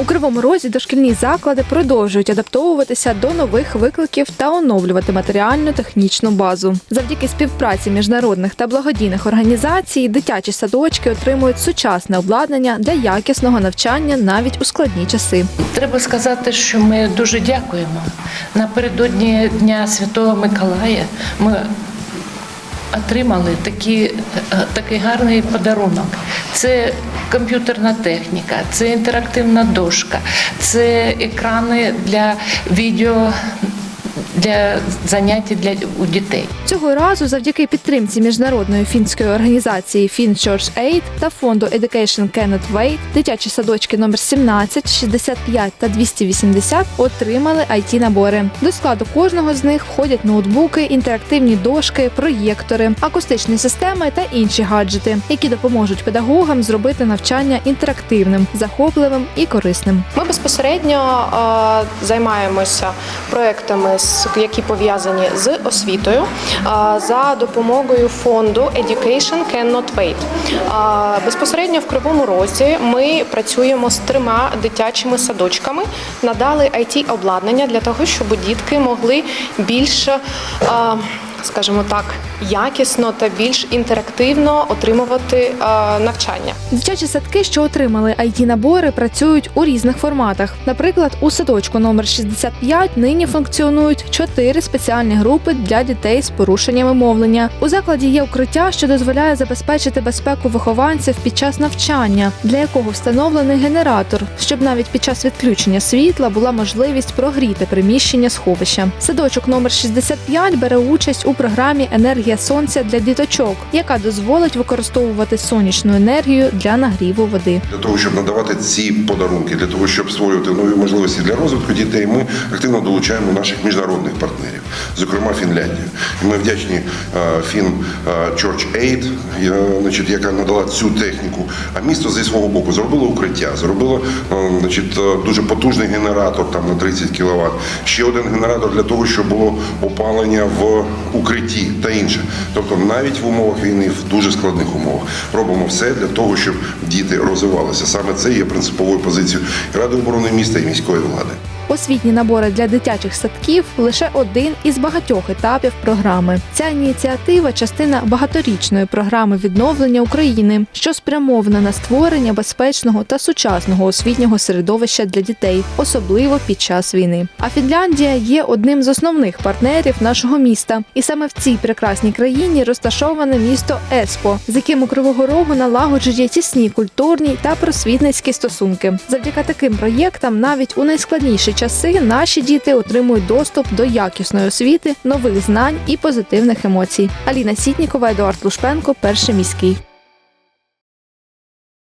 У кривому розі дошкільні заклади продовжують адаптовуватися до нових викликів та оновлювати матеріально-технічну базу. Завдяки співпраці міжнародних та благодійних організацій дитячі садочки отримують сучасне обладнання для якісного навчання навіть у складні часи. Треба сказати, що ми дуже дякуємо. Напередодні Дня Святого Миколая ми отримали такі, е, такий гарний подарунок. Це комп'ютерна техніка, це інтерактивна дошка, це екрани для відео. Для заняття для у дітей Цього разу, завдяки підтримці міжнародної фінської організації FinChurch Aid та фонду Education Cannot Wait, дитячі садочки номер 17, 65 та 280 отримали it набори. До складу кожного з них входять ноутбуки, інтерактивні дошки, проєктори, акустичні системи та інші гаджети, які допоможуть педагогам зробити навчання інтерактивним, захопливим і корисним. Ми безпосередньо е, займаємося проектами, з- які пов'язані з освітою за допомогою фонду Education Cannot Wait. Безпосередньо в Кривому Розі ми працюємо з трьома дитячими садочками, надали it обладнання для того, щоб дітки могли більш, е, скажімо так, якісно та більш інтерактивно отримувати е, навчання. Дитячі садки, що отримали it набори, працюють у різних форматах. Наприклад, у садочку номер 65 нині функціонують чотири спеціальні групи для дітей з порушеннями мовлення. У закладі є укриття, що дозволяє забезпечити безпеку вихованців під час навчання, для якого встановлений генератор, щоб навіть під час відключення світла була можливість прогріти приміщення сховища. Садочок номер 65 бере участь у програмі Енергія сонця для діточок, яка дозволить використовувати сонячну енергію для нагріву води. Для того, щоб надавати ці подарунки, для того, щоб створювати нові можливості для розвитку дітей, ми активно долучаємо наших міжнародних партнерів, зокрема Фінляндію. Ми вдячні е, Фін Aid, е, значить, яка надала цю техніку. А місто зі свого боку зробило укриття, зробило е, значить, дуже потужний генератор там на 30 кВт. Ще один генератор для того, щоб було опалення в укритті та інше. Тобто навіть в умовах війни, в дуже складних умовах, робимо все для того, щоб діти розвивалися. Саме це є принциповою позицією Ради оборони міста і міської влади. Освітні набори для дитячих садків лише один із багатьох етапів програми. Ця ініціатива частина багаторічної програми відновлення України, що спрямована на створення безпечного та сучасного освітнього середовища для дітей, особливо під час війни. А Фінляндія є одним з основних партнерів нашого міста, і саме в цій прекрасній країні розташоване місто Еспо, з яким у Кривого Рогу налагоджує тісні культурні та просвітницькі стосунки. Завдяки таким проєктам, навіть у найскладніші часи, наші діти отримують доступ до якісної освіти, нових знань і позитивних емоцій. Аліна Сітнікова, Едуард Лушпенко, перший міський.